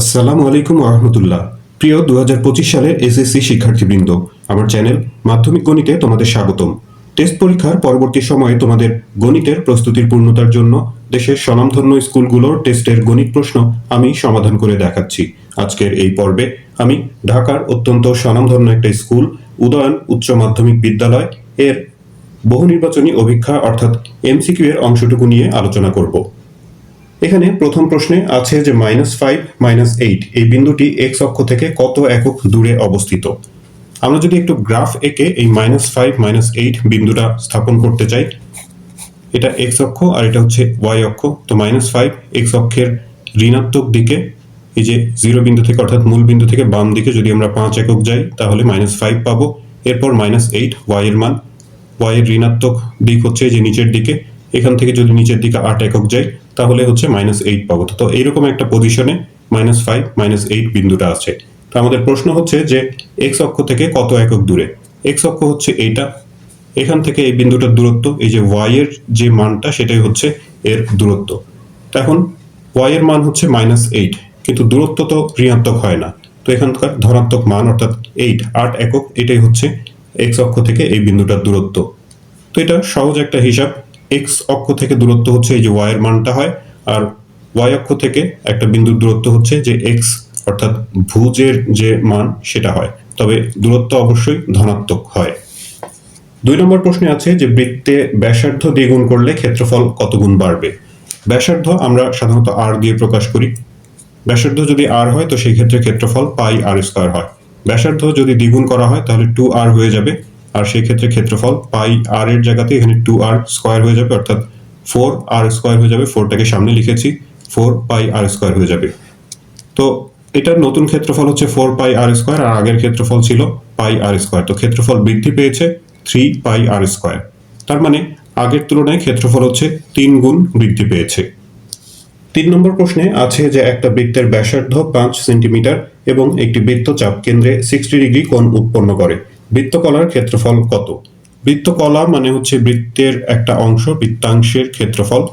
আসসালামু আলাইকুম রহমতুল্লাহ প্রিয় দু হাজার পঁচিশ সালের এসএসসি শিক্ষার্থীবৃন্দ, আমার চ্যানেল মাধ্যমিক গণিতে তোমাদের স্বাগতম। টেস্ট পরীক্ষার পরবর্তী সময়ে তোমাদের গণিতের প্রস্তুতির পূর্ণতার জন্য দেশের স্বনামধন্য স্কুলগুলোর টেস্টের গণিত প্রশ্ন আমি সমাধান করে দেখাচ্ছি। আজকের এই পর্বে আমি ঢাকার অত্যন্ত স্বনামধন্য একটা স্কুল, উদয়ন উচ্চ মাধ্যমিক বিদ্যালয়, এর বহু নির্বাচনী অভিক্ষা অর্থাৎ এমসিকিউ এর অংশটুকু নিয়ে আলোচনা করব। এখানে প্রথম প্রশ্নে আছে যে মাইনাস ফাইভ মাইনাস এইট এই বিন্দুটি এক্স অক্ষ থেকে কত একক দূরে অবস্থিত? আমরা যদি একটু গ্রাফ এঁকে এই মাইনাস ফাইভ মাইনাস এইট বিন্দুটা স্থাপন করতে চাই, এটা এক্স অক্ষ আর এটা হচ্ছে ওয়াই অক্ষ। তো মাইনাস ফাইভ এক্স অক্ষের ঋণাত্মক দিকে, এই যে জিরো বিন্দু থেকে অর্থাৎ মূল বিন্দু থেকে বাম দিকে যদি আমরা পাঁচ একক যাই, তাহলে মাইনাস ফাইভ পাবো। এরপর মাইনাস এইট ওয়াই এর মান ওয়াই এর ঋণাত্মক দিক হচ্ছে যে নিচের দিকে। এখান থেকে যদি নিচের দিকে আট একক যাই তাহলে হচ্ছে মাইনাস এইট পাবো। তো এইরকম একটা পজিশনে মাইনাস ফাইভ মাইনাস এইট বিন্দুটা আছে তো আমাদের প্রশ্ন হচ্ছে যে এক্স অক্ষ থেকে কত একক দূরে? এক্স অক্ষ হচ্ছে এইটা। এখান থেকে এই বিন্দুটার দূরত্ব, এই যে ওয়াই এর যে মানটা, সেটাই হচ্ছে এর দূরত্ব। এখন ওয়াই এর মান হচ্ছে মাইনাস এইট কিন্তু দূরত্ব তো ঋণাত্মক হয় না। তো এখানকার ধনাত্মক মান, অর্থাৎ এইট আট একক, এটাই হচ্ছে এক্স অক্ষ থেকে এই বিন্দুটার দূরত্ব। তো এটা সহজ একটা হিসাব। এক্স অক্ষ থেকে দূরত্ব হচ্ছে এই যে ওয়াই এর মানটা হয়, আর ওয়াই অক্ষ থেকে একটা বিন্দুর দূরত্ব হচ্ছে যে এক্স অর্থাৎ ভুজের যে মান সেটা হয়। তবে দূরত্ব অবশ্যই ধনাত্মক হয়। দুই নম্বর প্রশ্নে আছে যে বৃত্তে ব্যাসার্ধ দ্বিগুণ করলে ক্ষেত্রফল কত গুণ বাড়বে? ব্যাসার্ধ আমরা সাধারণত আর দিয়ে প্রকাশ করি। ব্যাসার্ধ যদি আর হয়, তো সেই ক্ষেত্রে ক্ষেত্রফল পাই আর স্কোয়ার হয়। ব্যাসার্ধ যদি দ্বিগুণ করা হয়, তাহলে টু আর হয়ে যাবে। আর সেই ক্ষেত্রে ক্ষেত্রফল পাই আর এর জায়গাতে এখানে টু আর স্কোয়ার হয়ে যাবে, অর্থাৎ ফোর আর স্কোয়ার হয়ে যাবে ফোরটাকে সামনে লিখেছি ফোর পাই আর স্কোয়ার হয়ে যাবে। তো এটার নতুন ক্ষেত্রফল হচ্ছে ফোর পাই আর স্কোয়ার আর আগের ক্ষেত্রফল ছিল পাই আর স্কোয়ার তো ক্ষেত্রফল বৃদ্ধি পেয়েছে থ্রি পাই আর স্কোয়ার তার মানে আগের তুলনায় ক্ষেত্রফল হচ্ছে তিন গুণ বৃদ্ধি পেয়েছে। তিন নম্বর প্রশ্নে আছে যে একটা বৃত্তের ব্যাসার্ধ পাঁচ সেন্টিমিটার এবং একটি বৃত্তচাপ কেন্দ্রে সিক্সটি ডিগ্রি কোণ উৎপন্ন করে। বৃত্তকলার ক্ষেত্রফল কত? বৃত্তকলা মানে হচ্ছে বৃত্তের একটা অংশ, বৃত্তাংশের ক্ষেত্রফল।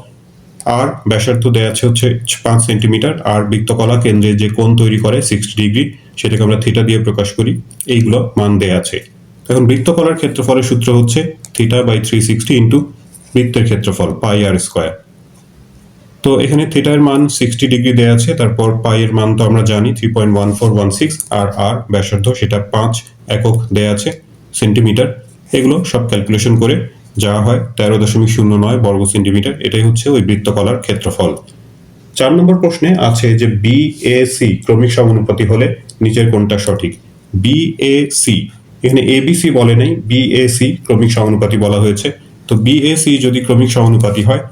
আর ব্যাসার্ধ দেয়া আছে হচ্ছে পাঁচ সেন্টিমিটার। আর বৃত্তকলা কেন্দ্রে যে কোণ তৈরি করে সিক্সটি ডিগ্রি সেটাকে আমরা থিটা দিয়ে প্রকাশ করি। এইগুলো মান দেয়া আছে। এখন বৃত্তকলার ক্ষেত্রফলের সূত্র হচ্ছে theta by three sixty into বৃত্তের ক্ষেত্রফল পাই আর স্কোয়ার তো এখানে থিটার মান সিক্সটি ডিগ্রি দেওয়া আছে, তারপর পাইয়ের মান তো আমরা জানি three point one four one six আর আর ব্যাসার্ধ সেটা পাঁচ একক দেয়া আছে সেন্টিমিটার এগুলো সব ক্যালকুলেশন করে যা হয় তেরো দশমিক শূন্য নয় বর্গ সেন্টিমিটার এটাই হচ্ছে ওই বৃত্তকলার ক্ষেত্রফল। চার নম্বর প্রশ্নে আছে যে বি এ সি ক্রমিক সমানুপাতি হলে নিচের কোনটা সঠিক? বি এ সি এখানে এ বি সি বলে নাই বি এ সি ক্রমিক সমানুপাতি বলা হয়েছে। তো বি এ সি যদি ক্রমিক সমানুপাতি হয়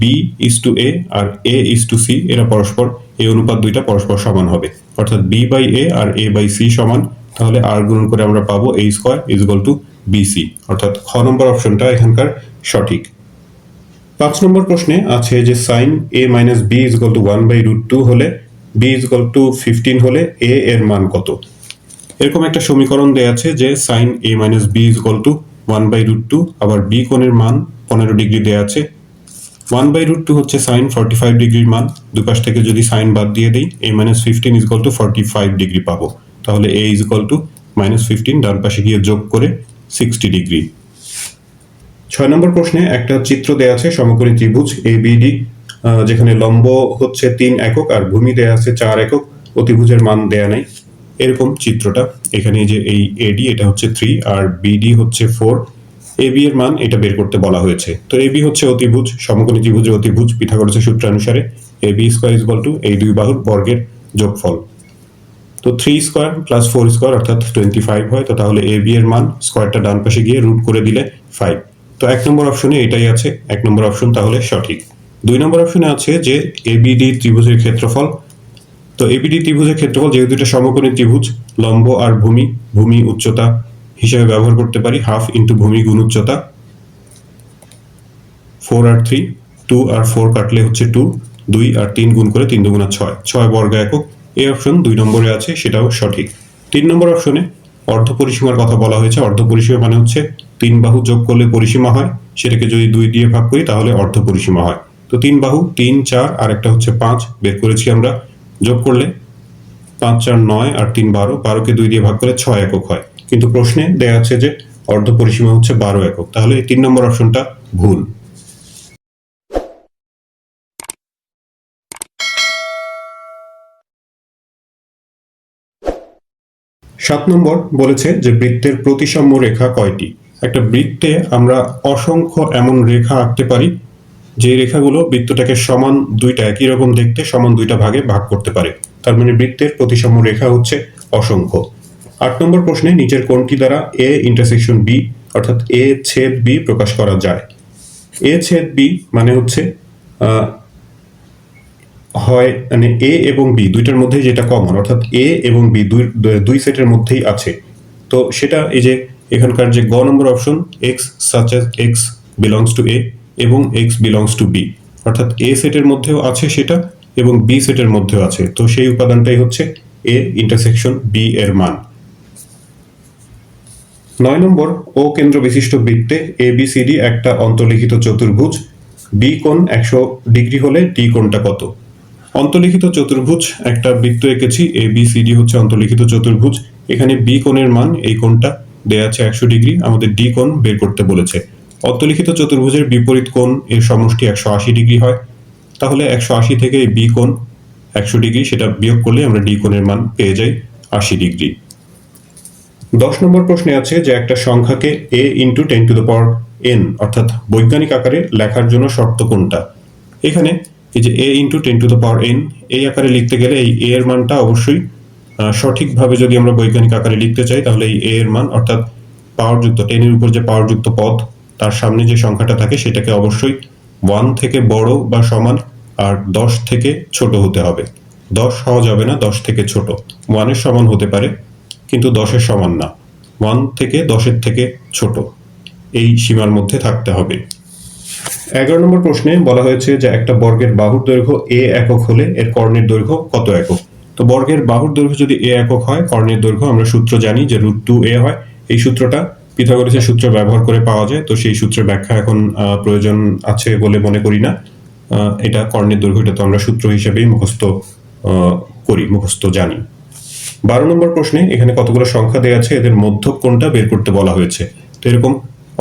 বি ইস টু এ আর এ ইস টু সি এরা পরস্পর, এই অনুপাত দুইটা পরস্পর সমান হবে। অর্থাৎ বি বাই এ আর এ বাই সি সমান, তাহলে আর গুণন করে আমরা পাবো A square is equal to BC অর্থাৎ খ নম্বর অপশনটা এখানকার সঠিক। পাঁচ নম্বর প্রশ্নে আছে যে sine A minus B is equal to one by root two হলে B is equal to fifteen হলে এ এর মান কত? এরকম একটা সমীকরণ দেয়া আছে যে sine A minus B is equal to one by root two আবার বি কোণের মান পনেরো ডিগ্রি দেয়া আছে ওয়ান বাই রুট টু হচ্ছে সাইন ফর্টি ফাইভ ডিগ্রির মান। দুপাশ থেকে যদি সাইন বাদ দিয়ে দিই A minus fifteen is to forty five degree পাবো। তাহলে A is to minus fifteen ডান পাশে গিয়ে যোগ করে সিক্সটি ডিগ্রি ছয় নম্বর প্রশ্নে একটা চিত্র দেয়া আছে, সমকোণী ত্রিভুজ এ বিডি যেখানে লম্ব হচ্ছে তিন একক আর ভূমি দেয়া আছে চার একক। অতিভুজের মান দেয়া নাই। এরকম চিত্রটা। এখানে যে এই এডি এটা হচ্ছে থ্রি আর বিডি হচ্ছে ফোর এ বি এর মান এটা বের করতে বলা হয়েছে। তো এ বি হচ্ছে অতিভুজ, সমকোণী ত্রিভুজের অতিভুজ পিথাগোরাসের সূত্রানুসারে A B square is equal to এই দুই বাহুর বর্গের যোগফল। তো three square plus four square অর্থাৎ টোয়েন্টি ফাইভ হয়, তো তাহলে এ বি এর মান স্কোয়ারটা ডান পাশে গিয়ে রুট করে দিলে ফাইভ তো এক নম্বর অপশনে এটাই আছে, এক নম্বর অপশন তাহলে সঠিক। দুই নম্বর অপশনে আছে যে এবিডি ত্রিভুজের ক্ষেত্রফল। তো এবিডি ত্রিভুজের ক্ষেত্রফল যেহেতু এটা সমকোণী ত্রিভুজ, লম্ব আর ভূমি ভূমি, উচ্চতা হিসেবে ব্যবহার করতে পারি হাফ ইন্টু ভূমি গুণ উচ্চতা ফোর আর থ্রি টু আর ফোর কাটলে হচ্ছে টু দুই আর তিন গুণ করে তিন দুগুণা ছয়। ছয় বর্গ একক। এই অপশন দুই নম্বরে আছে, সেটাও সঠিক। তিন নম্বর অপশনে অর্ধ পরিসীমার কথা বলা হয়েছে। অর্ধ পরিসীমা মানে হচ্ছে তিন বাহু যোগ করলে পরিসীমা হয়। সেটাকে যদি দুই দিয়ে ভাগ করি, তাহলে অর্ধ পরিসীমা হয়। তো তিন বাহু, তিন, চার, আর একটা হচ্ছে পাঁচ, বের করেছি আমরা। যোগ করলে পাঁচ, চার, নয় আর তিন, বারো। বারোকে দুই দিয়ে ভাগ করলে ছয় একক হয়। কিন্তু প্রশ্নে দেয়া আছে যে অর্ধ পরিসীমা হচ্ছে বারো একক। তাহলে তিন নম্বর অপশনটা ভুল। সাত নম্বর বলেছে যে বৃত্তের প্রতিসাম্য রেখা কয়টি? একটা বৃত্তে আমরা অসংখ্য এমন রেখা আঁকতে পারি যে রেখাগুলো বৃত্তটাকে সমান দুইটা, একই রকম দেখতে সমান দুইটা ভাগে ভাগ করতে পারে। তার মানে বৃত্তের প্রতিসাম্য রেখা হচ্ছে অসংখ্য। আট নম্বর প্রশ্নে নিচের কোনটি দ্বারা এ ইন্টারসেকশন বি অর্থাৎ এ ছেদ বি প্রকাশ করা যায়? এ ছেদ বি মানে হচ্ছে হয় মানে এ এবং বি দুইটার মধ্যে যেটা কমন অর্থাৎ এ এবং বি দুই দুই সেটের মধ্যেই আছে। তো সেটা এই যে এখানকার যে গ নম্বর option X such X belongs to A এবং এক্স বিলংস টু বি অর্থাৎ এ সেটের মধ্যেও আছে সেটা এবং বি সেটের মধ্যেও আছে। তো সেই উপাদানটাই হচ্ছে এ ইন্টারসেকশন বি এর মান। নয় নম্বর, ও কেন্দ্র বিশিষ্ট বৃত্তে এ বি সি ডি একটা অন্তর্লিখিত চতুর্ভুজ বি কোণ একশো ডিগ্রি হলে ডি কোণটা কত? অন্তর্লিখিত চতুর্ভুজ, একটা বৃত্ত এঁকেছি এ বি সি ডি হচ্ছে অন্তর্লিখিত চতুর্ভুজ, এখানে বি কোণের মান এই কোণটা দেয়া আছে একশো ডিগ্রি, আমাদের ডি কোণ বের করতে বলেছে। অন্তর্লিখিত চতুর্ভুজের বিপরীত কোণ এর সমষ্টি একশো আশি ডিগ্রি হয়, তাহলে একশো আশি থেকে এই বি কোণ একশো ডিগ্রি, সেটা বিয়োগ করলে আমরা ডি কোণের মান পেয়ে যাই আশি ডিগ্রি। দশ নম্বর প্রশ্নে আছে যে একটা সংখ্যাকে A into ten to the power N অর্থাৎ বৈজ্ঞানিক আকারে লেখার জন্য শর্ত কোনটা? এখানে এই যে A into ten to the power N এই আকারে লিখতে গেলে এই এ এর মানটা অবশ্যই সঠিকভাবে যদি আমরা বৈজ্ঞানিক আকারে লিখতে চাই, তাহলে এই এ এর মান, অর্থাৎ পাওয়ারযুক্ত টেনের উপর যে পাওয়ারযুক্ত পদ, তার সামনে যে সংখ্যাটা থাকে, সেটাকে অবশ্যই ওয়ান থেকে বড় বা সমান, আর দশ থেকে ছোট হতে হবে। দশ হওয়া যাবে না, দশ থেকে ছোট। ওয়ানের সমান হতে পারে কিন্তু দশের সমান না। ওয়ান থেকে দশের থেকে ছোট। এই সীমার মধ্যে থাকতে হবে। এগারো নম্বর প্রশ্নে বলা হয়েছে যে একটা বর্গের বাহুর দৈর্ঘ্য এ একক হলে এর কর্ণের দৈর্ঘ্য কত একক? তো বর্গের বাহুর দৈর্ঘ্য যদি এ একক হয়, কর্ণের দৈর্ঘ্য আমরা সূত্র জানি যে রুট টু এ হয়। এই সূত্রটা পিথাগোরাসের সূত্র ব্যবহার করে পাওয়া যায়। তো সেই সূত্রের ব্যাখ্যা এখন প্রয়োজন আছে বলে মনে করি না। এটা কর্ণের দৈর্ঘ্য এটা তো আমরা সূত্র হিসেবেই মুখস্থ করি, মুখস্থ জানি। বারো নম্বর প্রশ্নে এখানে কতগুলো সংখ্যা দেওয়া আছে? এদের মধ্যক কোনটা বের করতে বলা হয়েছে? তো এরকম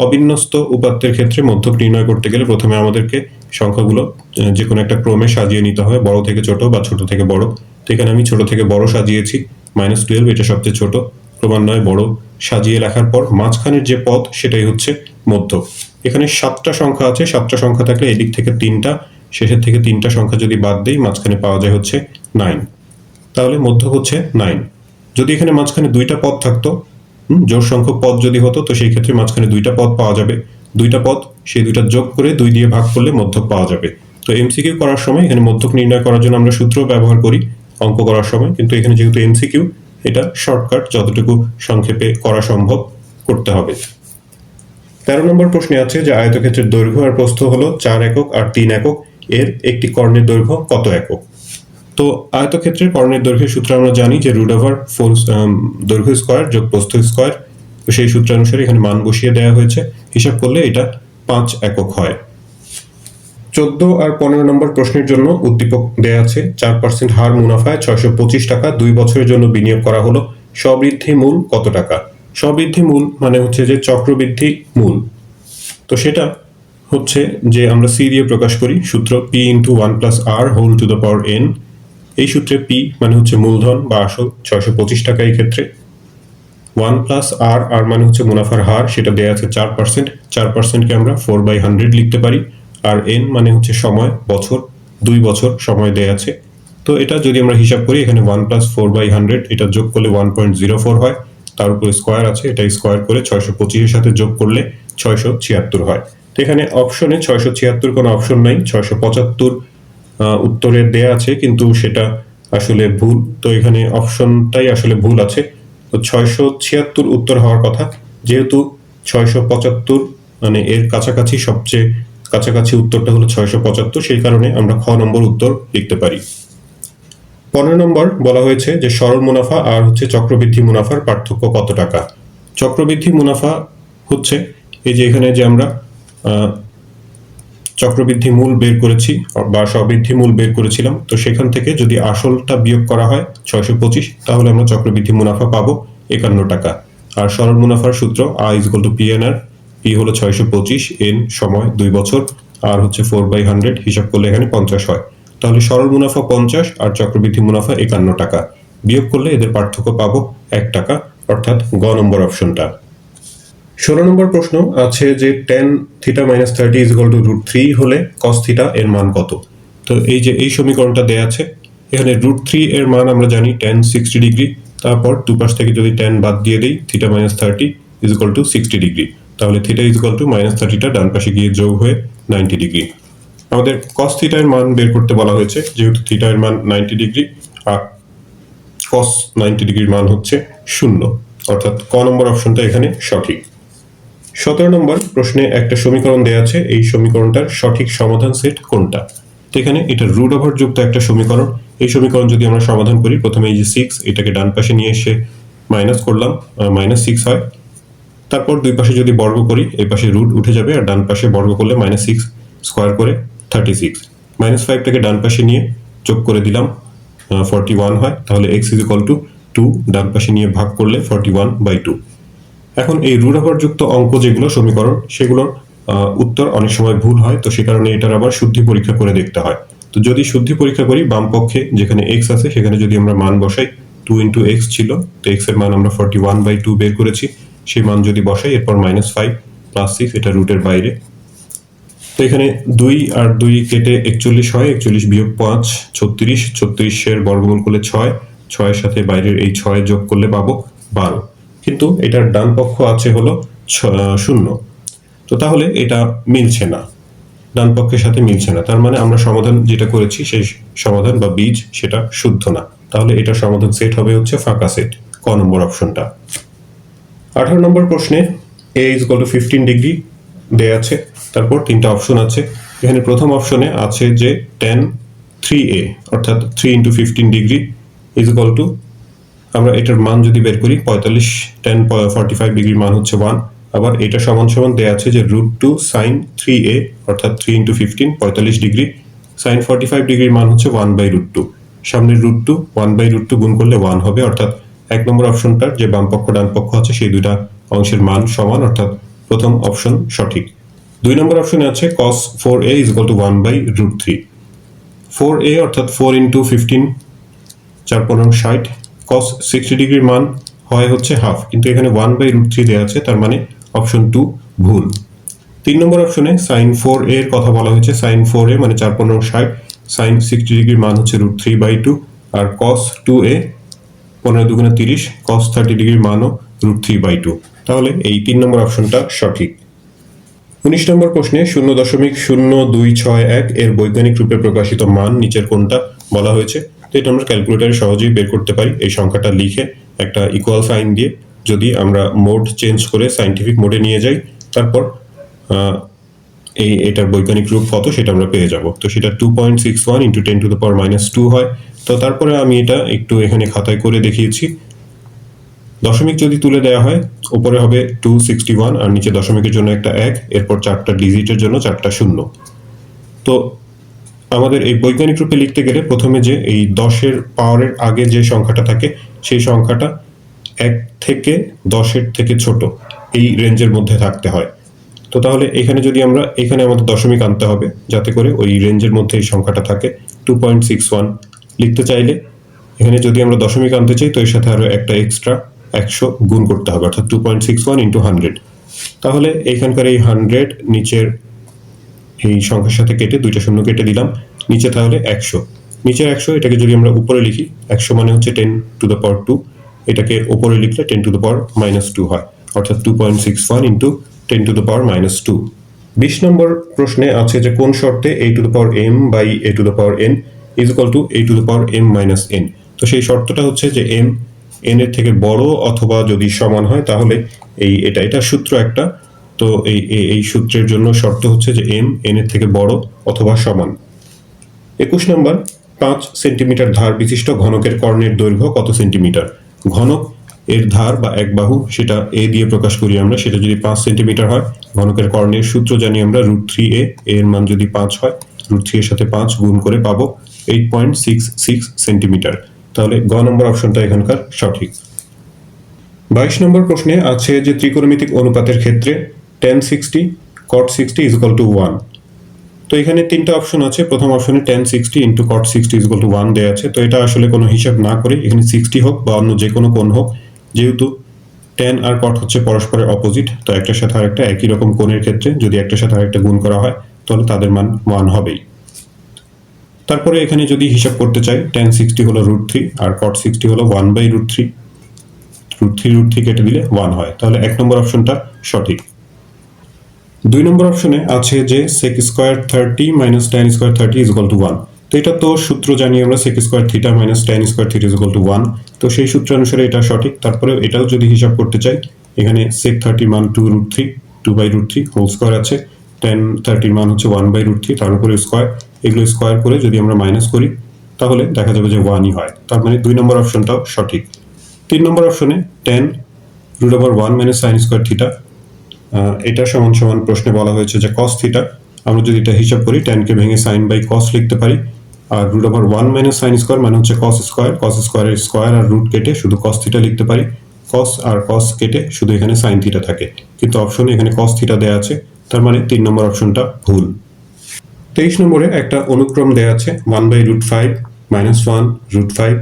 অবিন্যস্ত উপাত্তের ক্ষেত্রে মধ্যক নির্ণয় করতে গেলে প্রথমে আমাদেরকে সংখ্যাগুলো যে কোনো একটা ক্রমে সাজিয়ে নিতে হবে বড় থেকে ছোট বা ছোট থেকে বড়। তো এখানে আমি ছোট থেকে বড় সাজিয়েছি মাইনাস টুয়েলভ এটা সবচেয়ে ছোট। ক্রমান্বয়ে বড় সাজিয়ে লেখার পর মাঝখানের যে পথ, সেটাই হচ্ছে মধ্যক। এখানে সাতটা সংখ্যা আছে, সাতটা সংখ্যা থাকলে এদিক থেকে তিনটা, শেষের থেকে তিনটা সংখ্যা যদি বাদ দেই, মাঝখানে পাওয়া যায় হচ্ছে নাইন তাহলে মধ্যক হচ্ছে নাইন যদি এখানে মাঝখানে দুইটা পদ থাকতো জোর সংখ্যক পদ যদি হতো, তো সেই ক্ষেত্রে মাঝখানে দুইটা পদ পাওয়া যাবে। দুইটা পদ, সেই দুইটা যোগ করে দুই দিয়ে ভাগ করলে মধ্যক পাওয়া যাবে। তো এমসিকিউ করার সময় এখানে মধ্যক নির্ণয় করার জন্য আমরা সূত্র ব্যবহার করি, অঙ্ক করার সময়। কিন্তু এখানে যেহেতু এমসিকিউ এটা শর্টকাট যতটুকু সংক্ষেপে করা সম্ভব করতে হবে। তেরো নম্বর প্রশ্নে আছে যে আয়তক্ষেত্রের দৈর্ঘ্য আর প্রস্থ হলো চার একক আর তিন একক। এর একটি কর্ণের দৈর্ঘ্য কত একক? তো আয়তক্ষেত্রের কর্ণের দৈর্ঘ্যের সূত্র আমরা জানি যে রুট ওভার ফোর দৈর্ঘ্য স্কোয়ার যোগ প্রস্থ স্কোয়ার। তো সেই সূত্রানুসারে এখানে মান বসিয়ে দেওয়া হয়েছে। হিসাব করলে এটা পাঁচ একক হয়। চোদ্দ আর পনেরো নম্বর প্রশ্নের জন্য উদ্দীপক দেয়া আছে, চার পার্সেন্ট হার মুনাফায় ছয়শো পঁচিশ টাকা দুই বছরের জন্য বিনিয়োগ করা হলো। সবৃদ্ধি মূল কত টাকা? সবৃদ্ধি মূল মানে হচ্ছে যে চক্রবৃদ্ধি মূল। তো সেটা হচ্ছে যে আমরা সি দিয়ে প্রকাশ করি, সূত্র P into one plus R whole to the power N এই সূত্রে পি মানে হচ্ছে মূলধন বা আসল, ছয়শো পঁচিশ টাকা এই ক্ষেত্রে। ওয়ান প্লাস আর আর মানে হচ্ছে মুনাফার হার, সেটা দেয়া আছে চার পার্সেন্ট চার পার্সেন্টকে আমরা ফোর বাই হান্ড্রেড লিখতে পারি। আর এন মানে হচ্ছে সময়, বছর, দুই বছর সময় দেয়া আছে। তো এটা যদি আমরা হিসাব করি, এখানে one plus four by hundred এটা যোগ করলে ওয়ান পয়েন্ট জিরো ফোর হয়। তার উপরে স্কোয়ার আছে এটা স্কোয়ার করে ছয়শো পঁচিশের সাথে যোগ করলে ছয়শো ছিয়াত্তর হয়। তো এখানে অপশনে ছয়শো ছিয়াত্তর কোনো অপশন নাই, ছয়শো পঁচাত্তর উত্তরে দেয়া আছে, কিন্তু সেটা আসলে ভুল। তো এখানে অপশনটাই আসলে ভুল আছে। তো ছয়শো ছিয়াত্তর উত্তর হওয়ার কথা। যেহেতু ছয়শো পঁচাত্তর মানে এর কাছাকাছি সবচেয়ে কাছাকাছি উত্তরটা হলো ছয়শো পঁচাত্তর, সেই কারণে আমরা খ নম্বর উত্তর লিখতে পারি। পনেরো নম্বর বলা হয়েছে যে সরল মুনাফা আর হচ্ছে চক্রবৃদ্ধি মুনাফার পার্থক্য কত টাকা? চক্রবৃদ্ধি মুনাফা হচ্ছে এই যে এখানে যে আমরা চক্রবৃদ্ধি মূল বের করেছি, বা সবৃদ্ধি মূল বের করেছিলাম। তো সেখান থেকে যদি আসলটা বিয়োগ করা হয় ছয়শো পঁচিশ, তাহলে আমরা চক্রবৃদ্ধি মুনাফা পাবো একান্ন টাকা। আর সরল মুনাফার সূত্র I is to P N R P হলো ছয়শো পঁচিশ এন সময় দুই বছর আর হচ্ছে ফোর বাই হান্ড্রেড হিসাব করলে এখানে পঞ্চাশ হয়। তাহলে সরল মুনাফা পঞ্চাশ আর চক্রবৃদ্ধি মুনাফা একান্ন টাকা। বিয়োগ করলে এদের পার্থক্য পাবো এক টাকা, অর্থাৎ গ নম্বর অপশনটা ষোলো নম্বর প্রশ্ন আছে যে tan theta minus thirty is equal to root three হলে কস থিটা এর মান কত? তো এই যে এই সমীকরণটা দেয়া আছে, এখানে রুট থ্রি এর মান আমরা জানি টেন সিক্সটি ডিগ্রি তারপর দুপাশ থেকে যদি টেন বাদ দিয়ে দিই theta minus thirty is equal to sixty degree তাহলে theta is equal to minus থার্টিটা ডান পাশে গিয়ে যোগ হয়ে নাইনটি ডিগ্রি আমাদের কস থিটা এর মান বের করতে বলা হয়েছে, যেহেতু থিটা এর মান নাইনটি ডিগ্রি আর কস নাইনটি ডিগ্রির মান হচ্ছে শূন্য। অর্থাৎ ক নম্বর অপশনটা এখানে সঠিক। সতেরো নম্বর প্রশ্নে একটা সমীকরণ দেওয়া আছে, এই সমীকরণটার সঠিক সমাধান সেট কোনটা? তো এখানে এটা রুট ওভার যুক্ত একটা সমীকরণ। এই সমীকরণ যদি আমরা সমাধান করি, প্রথমে এই যে সিক্স এটাকে ডান পাশে নিয়ে এসে মাইনাস করলাম মাইনাস সিক্স হয়। তারপর দুই পাশে যদি বর্গ করি, এই পাশে রুট উঠে যাবে, আর ডান পাশে বর্গ করলে মাইনাস সিক্স স্কোয়ার করে থার্টি সিক্স মাইনাস ফাইভটাকে ডান পাশে নিয়ে যোগ করে দিলাম ফর্টি ওয়ান হয়। তাহলে X is equal to two ডান পাশে নিয়ে ভাগ করলে ফর্টি ওয়ান বাই টু এখন এই রুট যুক্ত অঙ্ক যেগুলো সমীকরণ, সেগুলোর উত্তর অনেক সময় ভুল হয়, তো সে কারণে এটার আবার শুদ্ধি পরীক্ষা করে দেখতে হয়। তো যদি শুদ্ধি পরীক্ষা করি, বাম পক্ষে যেখানে এক্স আছে, সেখানে যদি আমরা মান বসাই টু ইন্টু এক্স ছিল, তো এক্সের মান আমরা ফর্টি ওয়ান বাই টু বের করেছি। সেই মান যদি বসাই, এরপর মাইনাস ফাইভ প্লাস সিক্স এটা রুটের বাইরে। তো এখানে দুই আর দুই কেটে একচল্লিশ হয়, একচল্লিশ বিয়োগ পাঁচ, ছত্রিশ। ছত্রিশের বর্গমূল করলে ছয়, ছয়ের সাথে বাইরের এই ছয় যোগ করলে পাবো বারো। কিন্তু এটার ডান পক্ষ আছে হলো শূন্য। তো তাহলে এটা মিলছে না। ডান পক্ষের সাথে মিলছে না। তার মানে আমরা সমাধান যেটা করেছি, সেই সমাধান বা বীজ সেটা শুদ্ধ না। তাহলে এটা সমাধান সেট হবে হচ্ছে ফাঁকা সেট ক নম্বর অপশনটা আঠারো নম্বর প্রশ্নে A is equal to fifteen degree দেয়া আছে। তারপর তিনটা অপশন আছে। এখানে প্রথম অপশনে আছে যে টেন থ্রি এ অর্থাৎ three into fifteen degree is equal to আমরা এটার মান যদি বের করি, পঁয়তাল্লিশ টেন ফর্টি ফাইভ ডিগ্রির মান হচ্ছে ওয়ান আবার এটা সমান সমান দেওয়া আছে যে root two sine three A অর্থাৎ থ্রি ইন্টু ফিফটিন পঁয়তাল্লিশ ডিগ্রি। সাইন ফর্টি ফাইভ ডিগ্রির মান হচ্ছে ওয়ান বাই রুট টু সামনের root two one by root two গুণ করলে ওয়ান হবে, অর্থাৎ এক নম্বর অপশনটার যে বাম পক্ষ, ডান পক্ষ আছে, সেই দুইটা অংশের মান সমান, অর্থাৎ প্রথম অপশন সঠিক। দুই নম্বর অপশনে আছে cos four A is to one by root three four A অর্থাৎ ফোর ইন্টু ফিফটিন চার পনেরো ষাট কস সিক্সটি ডিগ্রির মান হয় হচ্ছে হাফ কিন্তু এখানে ওয়ান বাই রুট থ্রি দেওয়া আছে, তার মানে অপশন টু ভুল। তিন নম্বর অপশনে সাইন ফোর এর কথা বলা হয়েছে সাইন ফোর এ মানে চার পনেরো ষাট সাইন সিক্সটি ডিগ্রির মান হচ্ছে রুট থ্রি বাই টু আর কস টু এ পনেরো দুগুণে তিরিশ কস থার্টি ডিগ্রির মানও রুট থ্রি বাই টু তাহলে এই তিন নম্বর অপশনটা সঠিক। উনিশ নম্বর প্রশ্নে শূন্য দশমিক শূন্য দুই ছয় এক এর বৈজ্ঞানিক রূপে প্রকাশিত মান, নিচের কোনটা বলা হয়েছে? তো এটা আমরা ক্যালকুলেটারে সহজেই বের করতে পারি। এই সংখ্যাটা লিখে একটা ইকুয়াল সাইন দিয়ে যদি আমরা মোড চেঞ্জ করে সাইন্টিফিক মোডে নিয়ে যাই, তারপর এই এটার বৈজ্ঞানিক রূপ কত সেটা আমরা পেয়ে যাব। তো সেটা two point six one into ten to the power minus two হয়। তো তারপরে আমি এটা একটু এখানে খাতায় করে দেখিয়েছি। দশমিক যদি তুলে দেওয়া হয়, উপরে হবে টু সিক্সটি ওয়ান আর নিচে দশমিকের জন্য একটা এক, এরপর চারটা ডিজিটের জন্য চারটা শূন্য। তো আমাদের এই বৈজ্ঞানিক রূপে লিখতে গেলে প্রথমে যে এই দশের পাওয়ারের আগে যে সংখ্যাটা থাকে, সেই সংখ্যাটা এক থেকে দশের থেকে ছোট এই রেঞ্জের মধ্যে থাকতে হয়। তো তাহলে এখানে যদি আমরা, এখানে আমাদের দশমিক আনতে হবে, যাতে করে ওই রেঞ্জের মধ্যে এই সংখ্যাটা থাকে টু পয়েন্ট সিক্স ওয়ান লিখতে চাইলে এখানে যদি আমরা দশমিক আনতে চাই, তো এর সাথে আরও একটা এক্সট্রা একশো গুণ করতে হবে, অর্থাৎ two point six one into hundred তাহলে এখানকার এই হান্ড্রেড নিচের এই সংখ্যার সাথে কেটে দুইটা শূন্য কেটে দিলাম, নিচে তাহলে একশো। নিচের একশো, এটাকে যদি আমরা উপরে লিখি, একশো মানে হচ্ছে ten to the power two এটাকে উপরে লিখলে ten to the power minus two হয়, অর্থাৎ two point six one into ten to the power minus two বিশ নম্বর প্রশ্নে আছে যে কোন শর্তে A to the power M by A to the power N is equal to A to the power M minus N তো সেই শর্তটা হচ্ছে যে এম এন এর থেকে বড় অথবা যদি সমান হয়, তাহলে এই এটা এটা সূত্র একটা। তো এই, এই- সূত্রের জন্য শর্ত হচ্ছে যে এম এন এর থেকে বড় অথবা সমান। একুশ নম্বর, পাঁচ সেন্টিমিটার ধার বিশিষ্ট ঘনকের কর্ণের দৈর্ঘ্য কত সেন্টিমিটার? ঘনক এর ধার বা এক বাহু, সেটা এ দিয়ে প্রকাশ করি আমরা, সেটা যদি পাঁচ সেন্টিমিটার হয়, ঘনকের কর্ণের সূত্র জানি আমরা রুট থ্রি এ এর মান যদি পাঁচ হয় রুট থ্রি এর সাথে পাঁচ গুণ করে পাবো eight point six six centimetre. তাহলে গ নম্বর অপশনটা এখানকার সঠিক। বাইশ নম্বর প্রশ্নে আছে যে ত্রিকোণমিতিক অনুপাতের ক্ষেত্রে tan sixty cot sixty is to one তো এখানে তিনটা অপশন আছে। প্রথম অপশনে tan sixty into cot sixty is to one দেওয়া আছে। তো এটা আসলে কোনো হিসাব না করে এখানে সিক্সটি হোক বা অন্য যে কোনো কোণ হোক, যেহেতু টেন আর কট হচ্ছে পরস্পরের অপোজিট তো একটার সাথে আরেকটা একই রকম কোণের ক্ষেত্রে যদি একটার সাথে আরেকটা গুণ করা হয়, তাহলে তাদের মান ওয়ান হবেই। তারপরে এখানে যদি হিসাব করতে চাই টেন সিক্সটি হলো রুট থ্রি আর কট সিক্সটি হলো one by root three root three root three কেটে দিলে ওয়ান হয়। তাহলে এক নম্বর অপশনটা সঠিক। দুই নম্বর অপশনে আছে যে sec square thirty minus tan square thirty is to one তো এটা তো সূত্র জানি আমরা sec square theta minus tan square theta is to one তো সেই সূত্র অনুসারে এটা সঠিক। তারপরে এটাও যদি হিসাব করতে চাই, এখানে সেক থার্টি মান two root three two by root three whole square আছে। টেন থার্টির মান হচ্ছে ওয়ান বাই রুট থ্রি তার উপরে স্কোয়ার এগুলো স্কোয়ার করে যদি আমরা মাইনাস করি, তাহলে দেখা যাবে যে ওয়ানই হয়। তার মানে দুই নম্বর অপশনটাও সঠিক। তিন নম্বর অপশনে tan root over one minus sine square theta এটা সমান সমান প্রশ্নে বলা হয়েছে যে কস থিটা আমরা যদি এটা হিসাব করি টেনকে ভেঙে সাইন বাই কস লিখতে পারি, আর root over one minus sine square মানে হচ্ছে কস স্কোয়ার কস স্কোয়ারের স্কোয়ার আর রুট কেটে শুধু কস থিটা লিখতে পারি কস আর কস কেটে শুধু এখানে সাইন থিটা থাকে। কিন্তু অপশনে এখানে কস থিটা দেওয়া আছে, তার মানে তিন নম্বর অপশনটা ভুল। তেইশ নম্বরে একটা অনুক্রম দেওয়া আছে one by root five minus one root five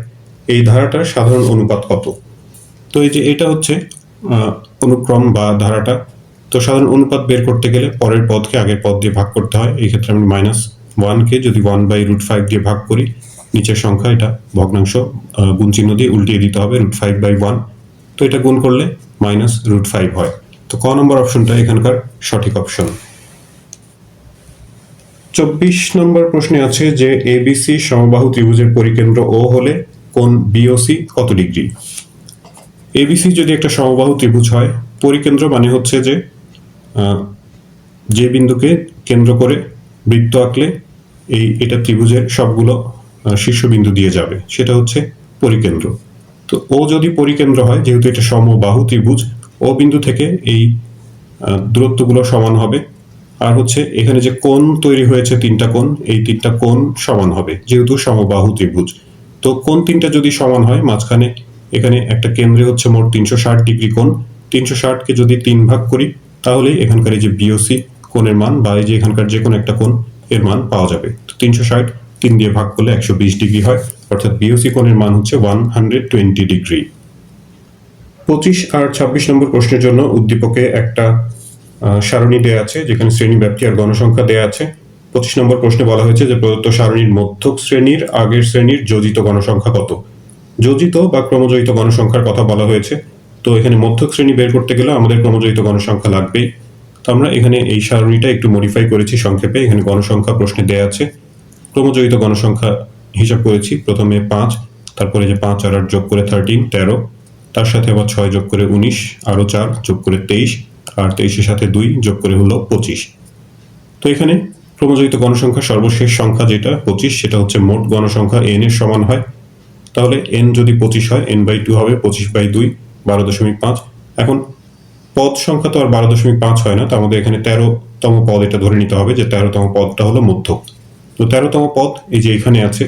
এই ধারাটার সাধারণ অনুপাত কত? তো এই যে এটা হচ্ছে অনুক্রম বা ধারাটা তো সাধারণ অনুপাত বের করতে গেলে পরের পদকে আগের পদ দিয়ে ভাগ করতে হয়। এই ক্ষেত্রে আমি মাইনাস ওয়ানকে যদি ওয়ান বাই রুট ফাইভ দিয়ে ভাগ করি, নিচের সংখ্যা এটা ভগ্নাংশ গুণ চিহ্ন দিয়ে উল্টিয়ে দিতে হবে রুট ফাইভ বাই ওয়ান তো এটা গুণ করলে মাইনাস রুট ফাইভ হয়। তো ক নম্বর অপশনটা, এখানকার সঠিক অপশন। চব্বিশ নম্বর প্রশ্নে আছে যে এবিসি সমবাহু ত্রিভুজের পরিকেন্দ্র ও হলে কোন বিওসি কত ডিগ্রি? এবিসি যদি একটা সমবাহু ত্রিভুজ হয়, পরিকেন্দ্র মানে হচ্ছে যে যে বিন্দুকে কেন্দ্র করে বৃত্ত আঁকলে এই, এটা ত্রিভুজের সবগুলো শীর্ষবিন্দু দিয়ে যাবে। সেটা হচ্ছে পরিকেন্দ্র। তো ও যদি পরিকেন্দ্র হয়, যেহেতু এটা সমবাহু ত্রিভুজ, ও বিন্দু থেকে এই দূরত্বগুলো সমান হবে। আর হচ্ছে এখানে যে কোণ তৈরি হয়েছে, তিনটা কোণ, এই তিনটা কোণ সমান হবে, যেহেতু সমবাহু ত্রিভুজ। তো কোণ তিনটা যদি সমান হয়, মাঝখানে এখানে একটা কেন্দ্রে হচ্ছে মোট তিনশো ষাট ডিগ্রি কোণ। তিনশো ষাটকে যদি তিন ভাগ করি তাহলে এখানকার এই যে বিওসি কোণের মান বা এই যে এখানকার যে কোনো একটা কোণ এর মান পাওয়া যাবে। তো তিনশো ষাট, তিন দিয়ে ভাগ করলে একশো বিশ ডিগ্রি হয়, অর্থাৎ বিওসি কোণের মান হচ্ছে ওয়ান হান্ড্রেড টোয়েন্টি ডিগ্রি। পঁচিশ আর ছাব্বিশ নম্বর প্রশ্নের জন্য উদ্দীপকে একটা সারণী দেয়া আছে, যেখানে শ্রেণি ব্যাপ্তি আর গণসংখ্যা দেয়া আছে। পঁচিশ নম্বর প্রশ্নে বলা হয়েছে যে প্রদত্ত সারণীর মধ্যক শ্রেণির আগের শ্রেণির যোজিত গণসংখ্যা কত? যোজিত বা ক্রমযোজিত গণসংখ্যার কথা বলা হয়েছে। তো এখানে মধ্যক শ্রেণি বের করতে গেলে আমাদের ক্রমযোজিত গণসংখ্যা লাগবেই তো আমরা এখানে এই সারণীটা একটু মডিফাই করেছি সংক্ষেপে। এখানে গণসংখ্যা প্রশ্নে দেয়া আছে। ক্রমযোজিত গণসংখ্যা হিসাব করেছি। প্রথমে পাঁচ, তারপরে যে পাঁচ আর আট যোগ করে থার্টিন তেরো। তার সাথে আবার ছয় যোগ করে উনিশ, আরও চার যোগ করে তেইশ, আর তেইশের সাথে দুই যোগ করে হলো পঁচিশ। তো এখানে ক্রমযোজিত গণসংখ্যা সর্বশেষ সংখ্যা যেটা পঁচিশ, সেটা হচ্ছে মোট গণসংখ্যা, এন এর সমান হয়। তাহলে এন যদি পঁচিশ হয়, এন বাই টু হবে পঁচিশ বাই দুই। বারো দশমিক পাঁচ। এখন পদ সংখ্যা তো আর বারো দশমিক পাঁচ হয় না তো আমাদের এখানে তেরোতম পদ এটা ধরে নিতে হবে যে তেরোতম পদটা হলো মধ্যক। তো তেরোতম পদ এই যে এখানে আছে,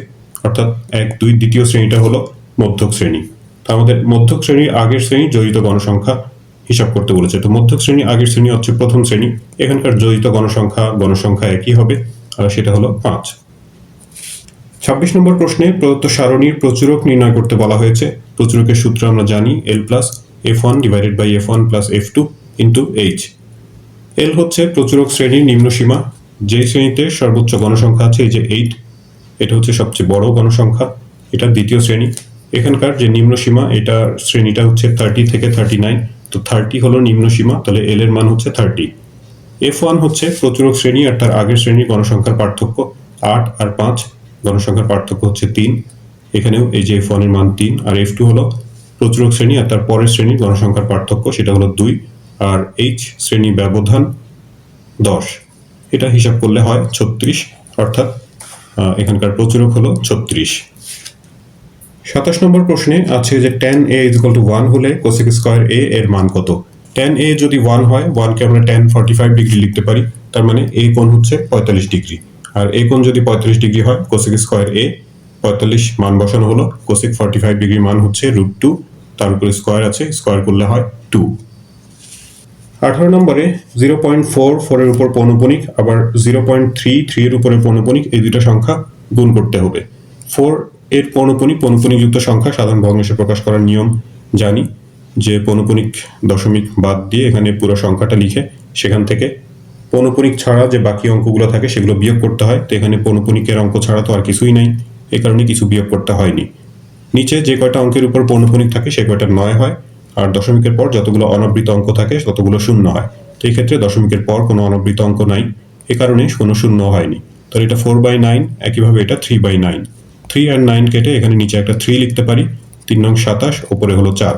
অর্থাৎ এক, দুই দ্বিতীয় শ্রেণীটা হলো মধ্যক শ্রেণি। তো আমাদের মধ্যক শ্রেণির আগের শ্রেণি জড়িত গণসংখ্যা হিসাব করতে বলেছে। তো মধ্যক শ্রেণি আগের শ্রেণি হচ্ছে প্রথম শ্রেণি, এখানকার জড়িত গণসংখ্যা গণসংখ্যা একই হবে, আর সেটা হলো পাঁচ। ছাব্বিশ নম্বর প্রশ্নে প্রদত্ত সারণীর প্রচুরক নির্ণয় করতে বলা হয়েছে। প্রচুরকের সূত্র আমরা জানি L plus F one divided by F one plus F two into H L হচ্ছে প্রচুরক শ্রেণির নিম্ন সীমা। যে শ্রেণীতে সর্বোচ্চ গণসংখ্যা আছে, এই যে এইট এটা হচ্ছে সবচেয়ে বড় গণসংখ্যা। এটা দ্বিতীয় শ্রেণি। এখানকার যে নিম্ন সীমা এটা শ্রেণীটা হচ্ছে থার্টি থেকে থার্টি নাইন তো থার্টি হলো নিম্ন সীমা, তাহলে এল এর মান হচ্ছে থার্টি এফ ওয়ান হচ্ছে প্রচুরক শ্রেণি, আর তার আগের শ্রেণির গণসংখ্যার পার্থক্য। আট আর পাঁচ গণসংখ্যার পার্থক্য হচ্ছে তিন। এখানেও এই যে এফ ওয়ানের মান তিন আর এফ টু হলো প্রচুরক শ্রেণি আর তার পরের শ্রেণির গণসংখ্যার পার্থক্য, সেটা হলো দুই আর এইচ শ্রেণি ব্যবধান দশ। এটা হিসাব করলে হয় ছত্রিশ, অর্থাৎ এখানকার প্রচুরক হলো ছত্রিশ। সাতাশ নম্বর প্রশ্নে আছে যে tan A is to one হলে কোসেক স্কোয়ার এ এর মান কত? টেন এ যদি ওয়ান হয় ওয়ানকে আমরা টেন ফর্টি ফাইভ ডিগ্রি লিখতে পারি, তার মানে এ কোণ হচ্ছে পঁয়তাল্লিশ ডিগ্রি আর এ কোণ যদি পঁয়ত্রিশ ডিগ্রি হয় কোসেক স্কোয়ার এ পঁয়তাল্লিশ মান বসানো হলো। কোসেক ফর্টি ফাইভ ডিগ্রি মান হচ্ছে রুট টু তার উপরে স্কোয়ার আছে স্কোয়ার করলে হয় টু আঠারো নম্বরে জিরো পয়েন্ট ফোর ফোরের উপর পৌনপনিক, আবার জিরো পয়েন্ট থ্রি থ্রি এর উপরে পৌনপনিক, এই দুটো সংখ্যা গুণ করতে হবে। ফোর এর পৌনপনিক, পৌনপনিকযুক্ত সংখ্যা সাধারণ ভগ্নাংশে প্রকাশ করার নিয়ম জানি। যে পৌনপনিক দশমিক বাদ দিয়ে এখানে পুরো সংখ্যাটা লিখে সেখান থেকে পৌনপনিক ছাড়া যে বাকি অঙ্কগুলো থাকে সেগুলো বিয়োগ করতে হয়। তো এখানে পৌনপনিকের অঙ্ক ছাড়া তো আর কিছুই নাই। এ কারণে কিছু বিয়োগ করতে হয়নি। নিচে যে কয়টা অঙ্কের উপর পৌনপনিক থাকে সে কয়টা নয় হয়। আর দশমিকের পর যতগুলো অনাবৃত অঙ্ক থাকে ততগুলো শূন্য হয়। তো এই ক্ষেত্রে দশমিকের পর কোনো অনাবৃত অঙ্ক নাই। এ কারণে কোনো শূন্য হয়নি। তাহলে এটা ফোর বাই নাইন একইভাবে এটা three by nine three and nine কেটে এখানে নিচে একটা থ্রি লিখতে পারি। তিন নং সাতাশ, ওপরে হলো চার।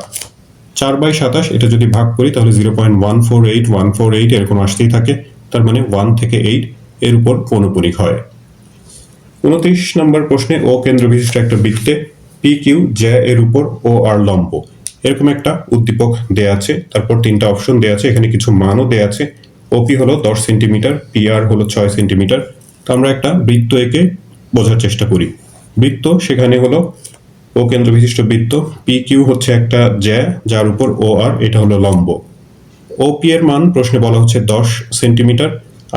চার বাই সাতাশ, এটা যদি ভাগ করি তাহলে zero point one four eight one four eight এরকম আসতেই থাকে। তার মানে ওয়ান থেকে এইট এর উপর পৌনপনিক হয়। উনত্রিশ নম্বর প্রশ্নে ও কেন্দ্র বিশিষ্ট একটা বৃত্তে পি কিউ জ্যা এর উপর ও আর লম্ব। এরকম একটা উদ্দীপক দেয়া আছে, তারপর তিনটা অপশন দেয়া আছে, এখানে কিছু মানও দেয়া আছে। ওপি হলো দশ সেন্টিমিটার পি আর হলো ছয় সেন্টিমিটার তো আমরা একটা বৃত্ত একে বোঝার চেষ্টা করি। বৃত্ত সেখানে হলো ও কেন্দ্র বিশিষ্ট বৃত্ত পি কিউ হচ্ছে একটা জ্যা যার উপর ও আর এটা হলো লম্ব। ওপি এর মান প্রশ্নে বলা হচ্ছে দশ সেন্টিমিটার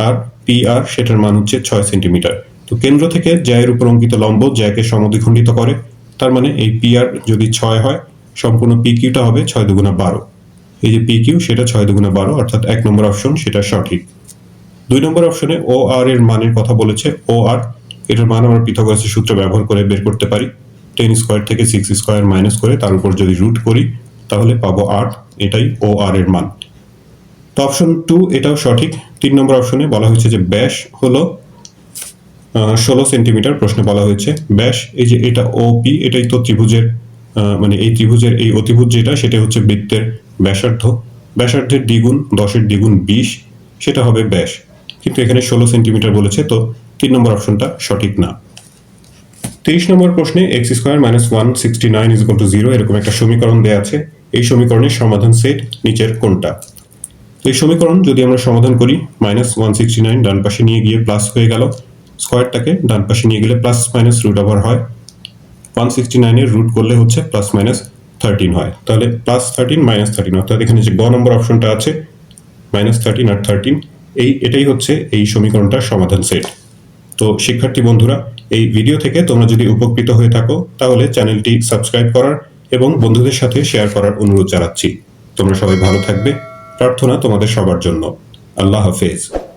আর পি আর সেটার মান হচ্ছে ছয় সেন্টিমিটার। তো কেন্দ্র থেকে জ্যায়ের উপর অঙ্কিত লম্ব জ্যাকে সমদ্বিখণ্ডিত করে, তার মানে এই পি আর যদি ছয় হয়, সম্পূর্ণ পি কিউটা হবে ছয় দুগুণা বারো। এই যে পি কিউ সেটা ছয় দুগুণা বারো, অর্থাৎ এক নম্বর অপশন, সেটা সঠিক। দুই নম্বর অপশনে ও আর এর মানের কথা বলেছে ও আর, এটার মান আমরা পৃথগরাসের সূত্র ব্যবহার করে বের করতে পারি। টেন স্কোয়ার থেকে সিক্স স্কোয়ার মাইনাস করে তার উপর যদি রুট করি, তাহলে পাবো আট, এটাই ও আর এর মান। তো অপশন টু এটাও সঠিক। তিন নম্বর অপশনে বলা হয়েছে যে ব্যাস হলো ষোলো সেন্টিমিটার প্রশ্নে বলা হয়েছে। ব্যাস এই যে এটা ওপি এটাই তো ত্রিভুজের মানে এই ত্রিভুজের এই অতিভুজ যেটা, সেটা হচ্ছে বৃত্তের ব্যাসার্ধ। ব্যাসার্ধের দ্বিগুণ, দশের দ্বিগুণ বিশ, সেটা হবে ব্যাস কিন্তু এখানে ষোলো সেন্টিমিটার বলেছে, তো তিন নম্বর অপশনটা সঠিক না। তিরিশ নম্বর প্রশ্নে X square minus one sixty nine is to zero এরকম একটা সমীকরণ দেওয়া আছে। এই সমীকরণের সমাধান সেট নিচের কোনটা? এই সমীকরণ যদি আমরা সমাধান করি মাইনাস ওয়ান সিক্সটি নাইন ডান পাশে নিয়ে গিয়ে প্লাস হয়ে গেল স্কোয়ারটাকে ডান পাশে নিয়ে গেলে প্লাস মাইনাস রুট ওভার হয়। ওয়ান সিক্সটি নাইনের রুট করলে হচ্ছে প্লাস মাইনাস থার্টিন হয়। তাহলে প্লাস থার্টিন মাইনাস থার্টিন অর্থাৎ এখানে যে গ নম্বর অপশনটা আছে মাইনাস থার্টিন আর থার্টিন এই এটাই হচ্ছে এই সমীকরণটার সমাধান সেট তো শিক্ষার্থী বন্ধুরা, এই ভিডিও থেকে তোমরা যদি উপকৃত হয়ে থাকো, তাহলে চ্যানেলটি সাবস্ক্রাইব করার এবং বন্ধুদের সাথে শেয়ার করার অনুরোধ জানাচ্ছি। তোমরা সবাই ভালো থাকবে। প্রার্থনা তোমাদের সবার জন্য। আল্লাহ হাফেজ।